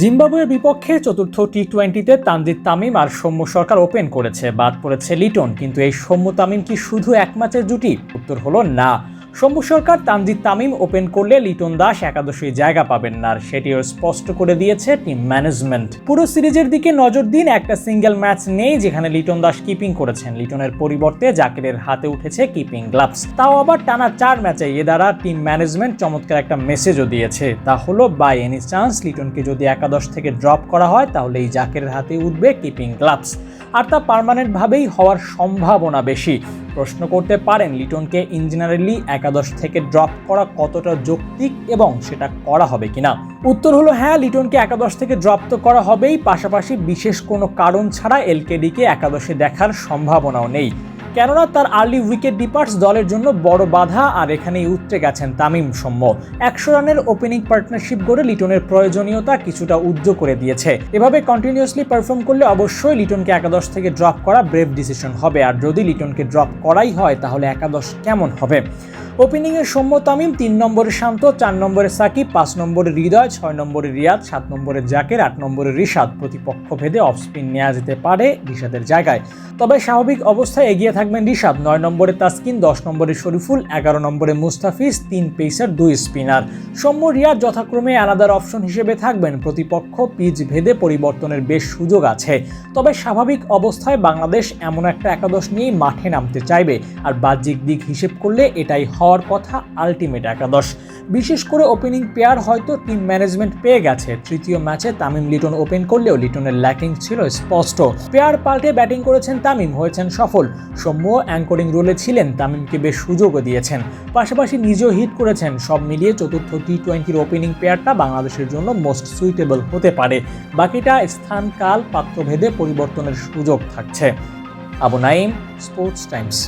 জিম্বাবুয়ের বিপক্ষে চতুর্থ টি টোয়েন্টিতে তানজিদ তামিম আর সৌম্য সরকার ওপেন করেছে। বাদ পড়েছে লিটন, কিন্তু এই সৌম্য তামিম কি শুধু এক ম্যাচের জুটি? উত্তর হলো না। সৌম্য সরকার তানজিদ তামিম ওপেন করলে লিটন দাস একাদশী জায়গা পাবেন না, আর সেটিও স্পষ্ট করে দিয়েছে টিম ম্যানেজমেন্ট। পুরো সিরিজের দিকে নজর দিন একটা সিঙ্গেল ম্যাচ নেই, যেখানে লিটন দাস কিপিং করেছেন। লিটনের পরিবর্তে জাকিরের হাতে উঠেছে কিপিং গ্লাভস। তাও আবার টানা চার ম্যাচে এ দ্বারা টিম ম্যানেজমেন্ট চমৎকার একটা মেসেজও দিয়েছে। তা হলো বাই এনি চান্স লিটনকে যদি একাদশ থেকে ড্রপ করা হয় তাহলে এই জাকিরের হাতে উঠবে কিপিং গ্লাভস। আর তা পার্মানেন্টভাবেই হওয়ার সম্ভাবনা বেশি। প্রশ্ন করতে পারেন লিটনকে ইঞ্জিনিয়ারিংলি একাদশ থেকে ড্রপ করা কতটা যৌক্তিক এবং সেটা করা হবে কিনা। উত্তর হলো হ্যাঁ লিটনকে একাদশ থেকে ড্রপ তো করা হবেই, পাশাপাশি বিশেষ কোনো কারণ ছাড়া এলকেডিকে একাদশে দেখার সম্ভাবনাও নেই। কেননা তার আর্লি উইকেট ডিপার্টস দলের জন্য বড় বাধা, আর এখানেই উতরে গেছেন তামিম সৌম্য। একশো রানের ওপেনিং পার্টনারশিপ গড়ে লিটনের প্রয়োজনীয়তা কিছুটা উজ্জ্ব করে দিয়েছে। এভাবে কন্টিনিউয়াসলি পারফর্ম করলে অবশ্যই লিটনকে একাদশ থেকে ড্রপ করা ব্রেভ ডিসিশন হবে। আর যদি লিটনকে ড্রপ করাই হয়, তাহলে একাদশ কেমন হবে? ওপেনিংয়ে সৌম্য তামিম, তিন নম্বরে শান্ত, চার নম্বরে সাকিব, পাঁচ নম্বরে হৃদয়, ছয় নম্বরে রিয়াদ, সাত নম্বরে জাকের, আট নম্বরে রিশাদ। প্রতিপক্ষ ভেদে অফ স্পিন নেওয়া যেতে পারে রিশাদের জায়গায়। তবে স্বাভাবিক অবস্থায় এগিয়ে থাকবেন রিশাদ। নয় নম্বরে তাসকিন, দশ নম্বরে শরীফুল, এগারো নম্বরে মুস্তাফিজ, তিন পেসার, দুই স্পিনার। সৌম্য, রিয়াদ যথাক্রমে আলাদার অপশন হিসেবে থাকবেন। প্রতিপক্ষ পিচ ভেদে পরিবর্তনের বেশ সুযোগ আছে। তবে স্বাভাবিক অবস্থায় বাংলাদেশ এমন একটা একাদশ নিয়েই মাঠে নামতে চাইবে। আর বাহ্যিক দিক হিসেব করলে এটাই হওয়ার কথা আলটিমেট একাদশ। বিশেষ করে ওপেনিং পেয়ার হয়তো টিম ম্যানেজমেন্ট পেয়ে গেছে। তৃতীয় ম্যাচে তামিম লিটন ওপেন করলেও লিটনের ল্যাকিং ছিল স্পষ্ট। পেয়ার পাল্টে ব্যাটিং করেছেন তামিম, হয়েছেন সফল। সৌম্য অ্যাঙ্করিং রোলে ছিলেন, তামিমকে বেশ সুযোগও দিয়েছেন। পাশাপাশি নিজেও হিট করেছেন। সব মিলিয়ে চতুর্থ টি টোয়েন্টির ওপেনিং পেয়ারটা বাংলাদেশের জন্য মোস্ট সুইটেবল হতে পারে। বাকিটা স্থান, কাল, পাত্রভেদে পরিবর্তনের সুযোগ থাকছে। Abu Naim sports Times